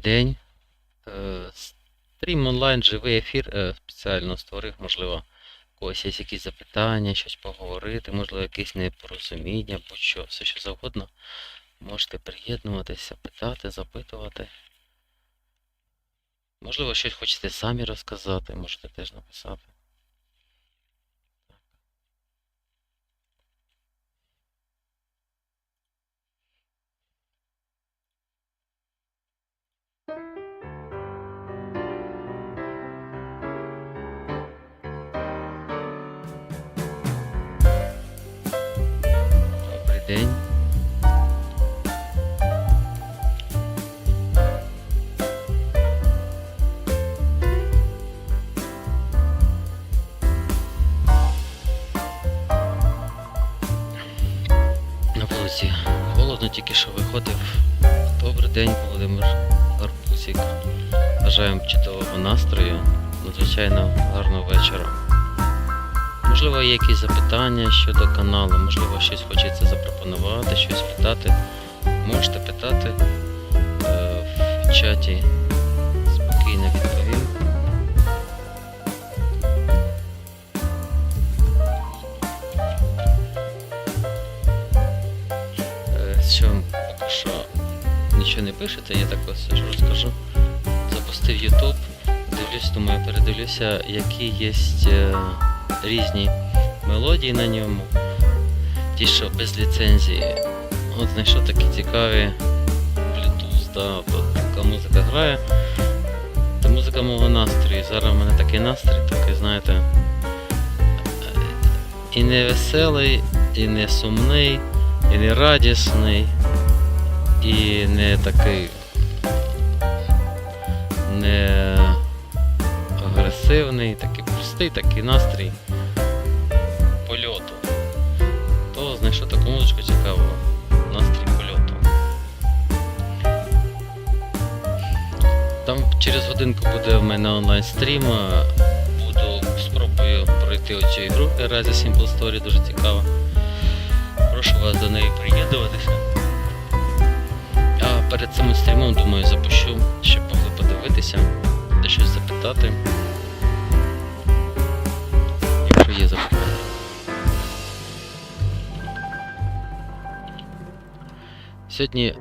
День. Е, Стрім онлайн, живий ефір е, спеціально створив, можливо, у когось є якісь запитання, щось поговорити, можливо, якісь непорозуміння, будь-що, все що завгодно. Можете приєднуватися, питати, запитувати. Можливо, щось хочете самі розказати, можете теж написати. День. На вулиці холодно, тільки що виходив. Добрий день, Володимир Гарбузик. Бажаємо чудового настрою, надзвичайно гарного вечора. Можливо, є якісь запитання щодо каналу, можливо, щось хочеться запропонувати, щось питати. Можете питати е, в чаті. Спокійно відповім. Е, що поки що нічого не пишете, я так ось розкажу. Запустив YouTube, дивлюсь, думаю, передивлюся, які є е, різні мелодії на ньому. Ті, що без ліцензії. От знайшов такі цікаві Bluetooth, да, така музика грає. Це музика мого настрою. Зараз в мене такий настрій, такий, знаєте, е, і не веселий, і не сумний, і не радісний, і не такий не агресивний, такий простий такий настрій музичку цікаву. Настрій польоту. Там через годинку буде в мене онлайн стрім. Буду спробую пройти оцю ігру Erase Simple Story, дуже цікава. Прошу вас до неї приєднуватися. А перед цим стрімом, думаю, запущу, щоб могли подивитися, де щось запитати. Сьогодні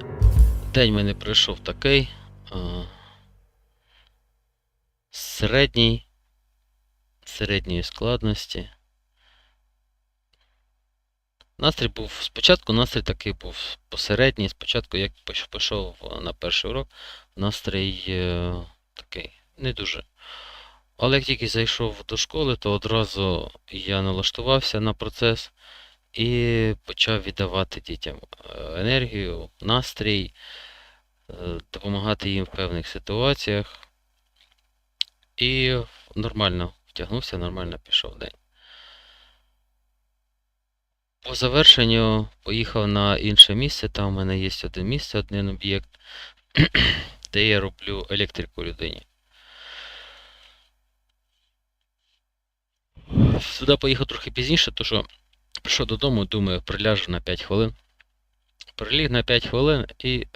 день мене пройшов такий. а, Середній, середньої складності. Настрій був спочатку, настрій такий був посередній. Спочатку, як пішов е, на перший урок, настрій е, такий не дуже. Але як тільки зайшов до школи, то одразу я налаштувався на процес і почав віддавати дітям е, енергію, настрій, е, допомагати їм в певних ситуаціях. І нормально втягнувся, нормально пішов день. По завершенню поїхав на інше місце. Там у мене є один місце, один об'єкт, де я роблю електрику людині. Сюди поїхав трохи пізніше, тому що прийшов додому, думаю, приляжу на 5 хвилин. Приліг на 5 хвилин і е,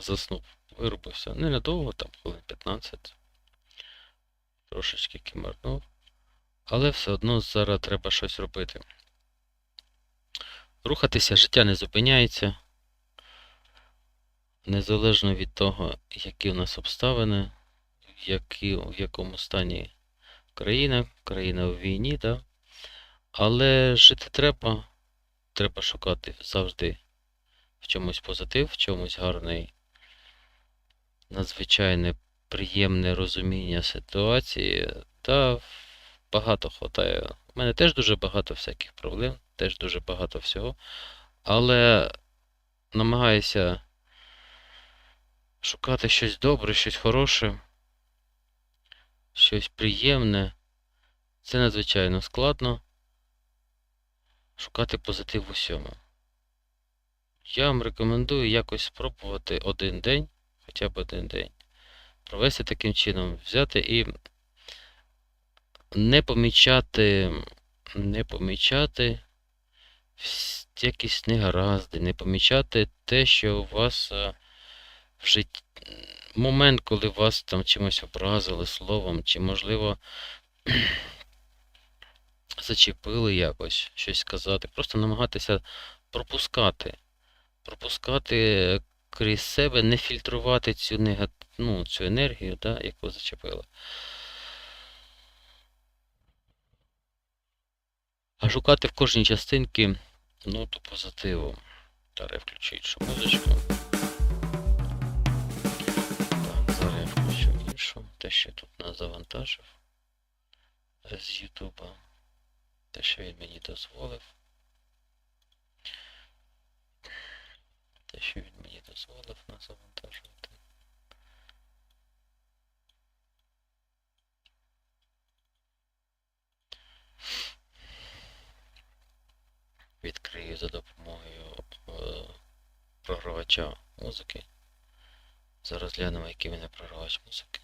заснув. Вирубився. Не надовго, там хвилин 15. Трошечки кимарнув. Але все одно зараз треба щось робити. Рухатися, життя не зупиняється. Незалежно від того, які у нас обставини, які, в якому стані країна, країна в війні, да? Але жити треба, треба шукати завжди в чомусь позитив, в чомусь гарний, надзвичайне приємне розуміння ситуації, та багато хватає. У мене теж дуже багато всяких проблем, теж дуже багато всього, але намагаюся шукати щось добре, щось хороше, щось приємне. Це надзвичайно складно. Шукати позитив в усьому. Я вам рекомендую якось спробувати один день, хоча б один день, провести таким чином, взяти і не помічати, не помічати якісь негаразди, не помічати те, що у вас е, в житті. Момент, коли вас там чимось образили словом, чи, можливо, зачепили якось, щось сказати. Просто намагатися пропускати. Пропускати крізь себе, не фільтрувати цю, нега... ну, цю енергію, да, яку зачепили. А шукати в кожній частинці ноту позитиву. Зараз я включу іншу музичку. Зараз я включу іншу. Те, що тут нас завантажив е, з Ютуба. Те, що він мені дозволив. Те, що він мені дозволив нас завантажувати. Відкрию за допомогою е, програвача музики. Зараз глянемо, який мене програвач музики.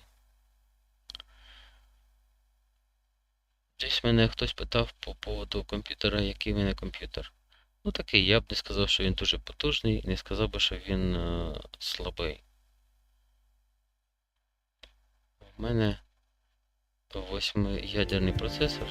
Десь мене хтось питав по поводу комп'ютера, який в мене комп'ютер. Ну такий, я б не сказав, що він дуже потужний, не сказав би, що він е, слабий. У мене восьмиядерний процесор.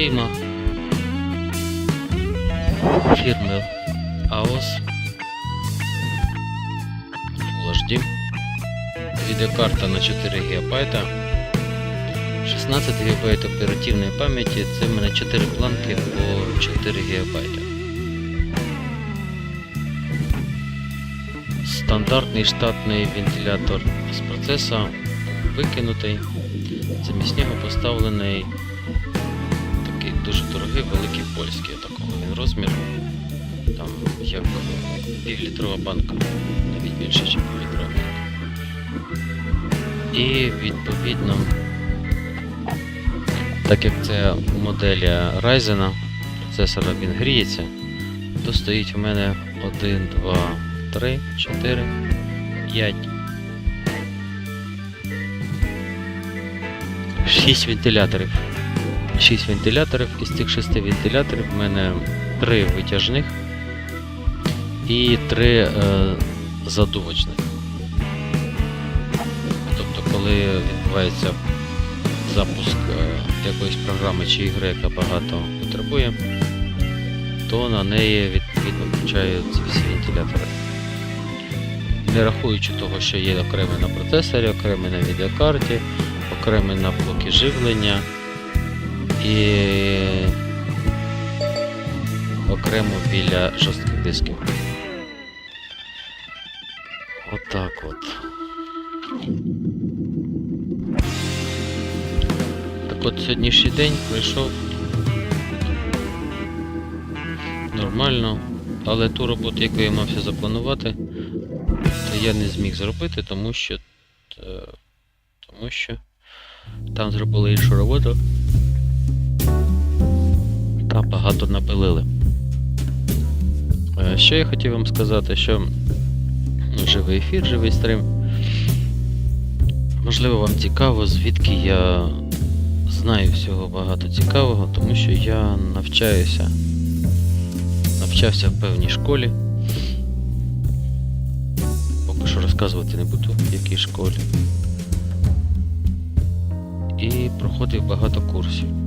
24 дюйма. Фірми AOS. Full HD. Відеокарта на 4 ГБ. 16 ГБ оперативної пам'яті. Це в мене 4 планки по 4 ГБ. Стандартний штатний вентилятор з процеса викинутий. Замість нього поставлений дуже дорогий великий польський такого він розміру. Там як півлітрова банка, навіть більше, ніж півлітрова банка. І відповідно, так як це модель Ryzen, процесор він гріється, то стоїть у мене 1, 2, 3, 4, 5. 6 вентиляторів. 6 вентиляторів. Із цих 6 вентиляторів в мене 3 витяжних і 3 е, задувочних. Тобто, коли відбувається запуск е, якоїсь програми чи ігри, яка багато потребує, то на неї відповідно включаються всі вентилятори. Не рахуючи того, що є окремий на процесорі, окремий на відеокарті, окремий на блоки живлення і окремо біля жорстких дисків. Отак от. Так от сьогоднішній день пройшов нормально, але ту роботу, яку я мався запланувати, то я не зміг зробити, тому що. е, Тому що там зробили іншу роботу. Багато напилили. Е, Що я хотів вам сказати, що ну, живий ефір, живий стрім. Можливо, вам цікаво, звідки я знаю всього багато цікавого, тому що я навчаюся. Навчався в певній школі. Поки що розказувати не буду, в якій школі. І проходив багато курсів.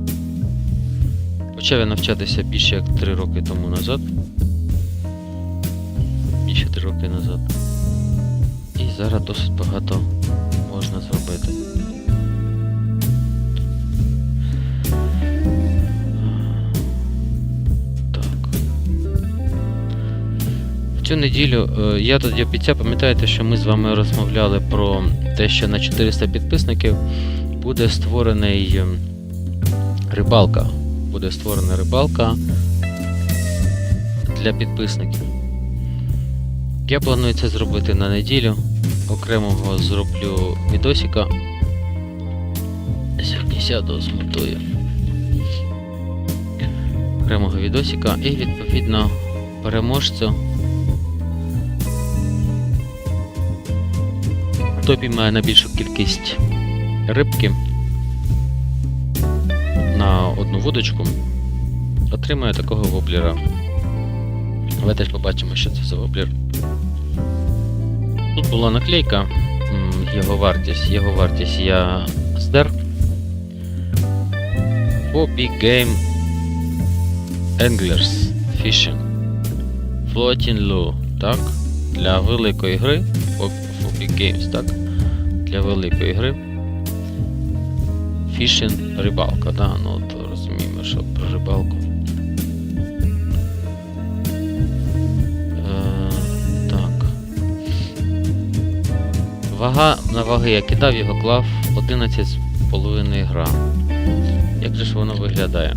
Почав я навчатися більше як 3 роки тому назад. Більше 3 роки назад. І зараз досить багато можна зробити. Так. В цю неділю е, я тоді обіцяв, пам'ятаєте, що ми з вами розмовляли про те, що на 400 підписників буде створений ем, рибалка. Буде створена рибалка для підписників. Я планую це зробити на неділю. Окремого зроблю відосика. Сьогодні сяду змонтую. Окремого відосика і відповідно переможцю. Хто піймає найбільшу кількість рибки одну вудочку, отримає такого воблера. Теж побачимо, що це за воблер. Тут була наклейка, його вартість. Його вартість я здер. For Game Anglers Fishing. Floating Lure, так? Для великої гри. For Games, так? Для великої гри. Fishing рибалка, да? Ну от Вага на ваги я кидав, його клав 11,5 грам. Як же ж воно виглядає?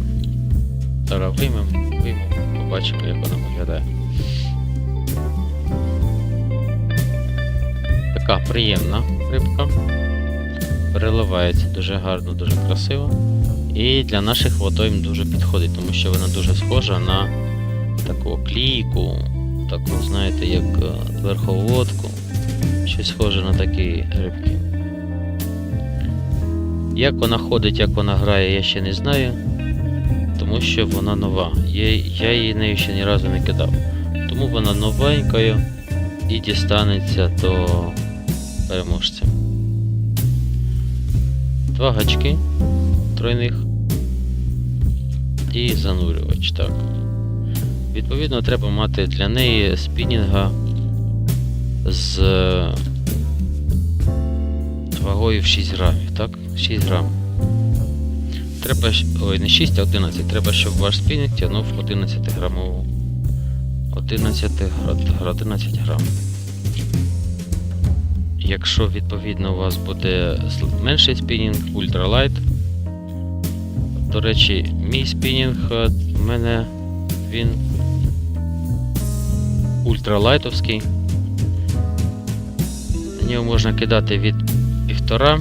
Зараз виймемо, виймемо, побачимо, як воно виглядає. Така приємна рибка. Переливається дуже гарно, дуже красиво. І для наших водойм дуже підходить, тому що вона дуже схожа на таку клійку, таку, знаєте, як е, верховодку. Щось схоже на такі рибки. Як вона ходить, як вона грає, я ще не знаю. Тому що вона нова. Я, я її нею ще ні разу не кидав. Тому вона новенькою і дістанеться до переможця. Два гачки тройних і занурювач, так. Відповідно, треба мати для неї спінінга з вагою в 6 грамів, так? 6 грам. Треба, ой, не 6, а 11. Треба, щоб ваш спінінг тягнув 11 грамову. 11, гра- 11 грам. Якщо відповідно у вас буде менший спінінг, ультралайт. До речі, мій спінінг е, в мене він ультралайтовський. Нього можна кидати від півтора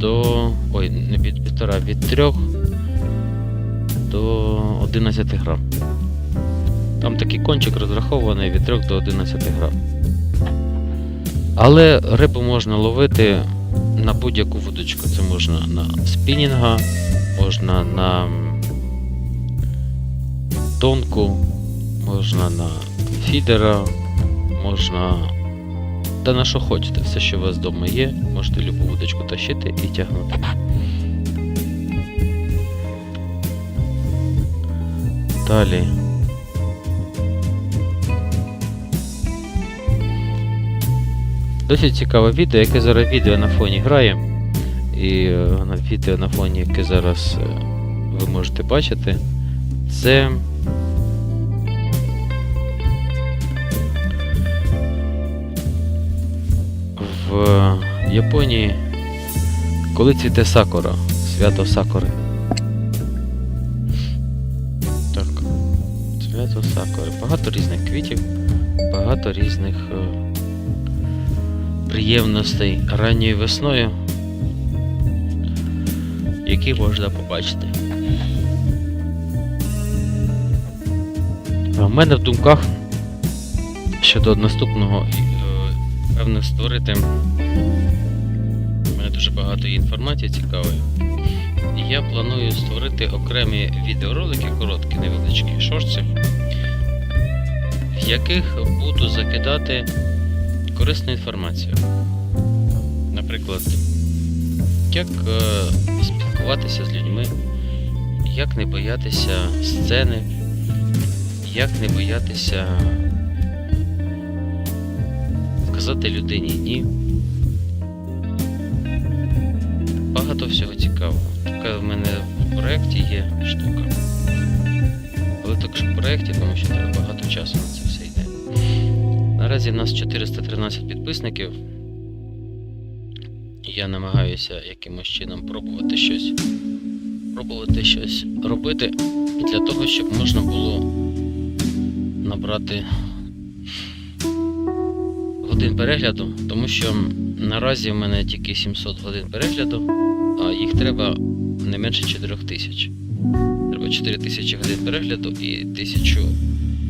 до. Ой, не від півтора, від 3 до 11 грам. Там такий кончик розрахований від 3 до 11 грам. Але рибу можна ловити на будь-яку вудочку. Це можна на спінінга, можна на тонку, можна на фідера, можна Та на що хочете, все, що у вас вдома є, можете любу вудочку тащити і тягнути. Далі. Досить цікаве відео, яке зараз відео на фоні грає. І е, на відео на фоні, яке зараз е, ви можете бачити, це. В Японії, коли цвіте сакура, свято сакури. Так. Свято сакури. Багато різних квітів, багато різних е, приємностей ранньою весною, які можна побачити. А в мене в думках щодо наступного певно створити. У мене дуже багато інформації цікавої. Я планую створити окремі відеоролики, короткі, невеличкі шорти, в яких буду закидати корисну інформацію. Наприклад, як е, спілкуватися з людьми, як не боятися сцени, як не боятися сказати людині ні. Багато всього цікавого. Така в мене в проєкті є штука. Але також в проєкті, тому що треба багато часу на це все йде. Наразі в нас 413 підписників. Я намагаюся якимось чином пробувати щось. Пробувати щось робити для того, щоб можна було набрати годин перегляду, тому що наразі в мене тільки 700 годин перегляду, а їх треба не менше 4000. Треба 4000 годин перегляду і 1000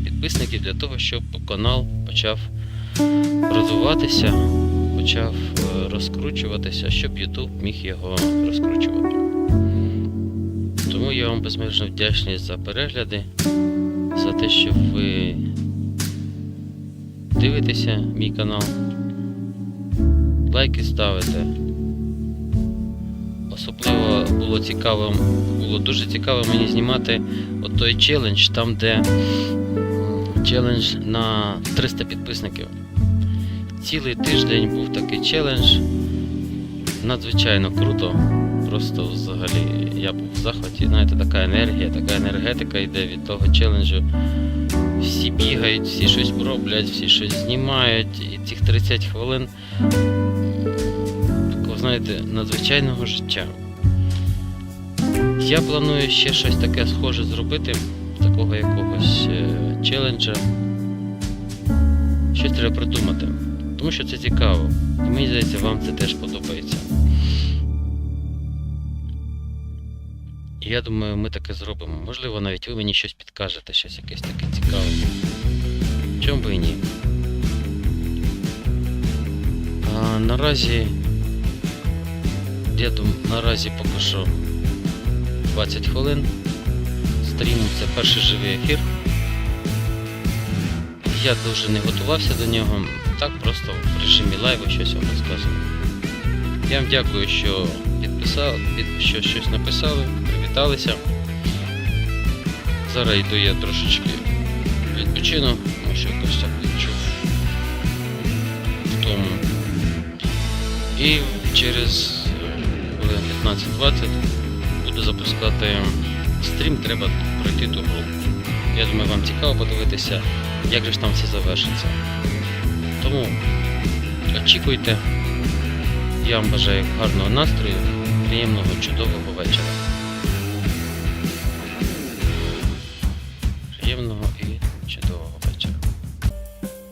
підписників для того, щоб канал почав розвиватися, почав е, розкручуватися, щоб YouTube міг його розкручувати. Тому я вам безмежно вдячний за перегляди, за те, що ви дивитеся мій канал, лайки ставите. Особливо було цікаво, було дуже цікаво мені знімати от той челендж, там де челендж на 300 підписників. Цілий тиждень був такий челендж. Надзвичайно круто. Просто взагалі я був в захваті. Знаєте, така енергія, така енергетика йде від того челенджу. Всі бігають, всі щось роблять, всі щось знімають. І цих 30 хвилин такого, знаєте, надзвичайного життя. Я планую ще щось таке схоже зробити, такого якогось е, челенджа. Щось треба придумати. Тому що це цікаво. І мені здається, вам це теж подобається. Я думаю, ми таке зробимо. Можливо, навіть ви мені щось підкажете, щось якесь таке цікаве. Чому би і ні? А, наразі. Я думаю, наразі поки що 20 хвилин. Стрім це перший живий ефір. Я дуже не готувався до нього. Так просто в режимі лайву щось вам розказую. Я вам дякую, що підписали, під, що щось написали, привіталися. Зараз йду я трошечки відпочину, що якось так відчув тому. І через е, хвилин 15-20 буду запускати стрім, треба пройти ту гру. Я думаю, вам цікаво подивитися, як же ж там все завершиться. Тому очікуйте. Я вам бажаю гарного настрою, приємного, чудового вечора.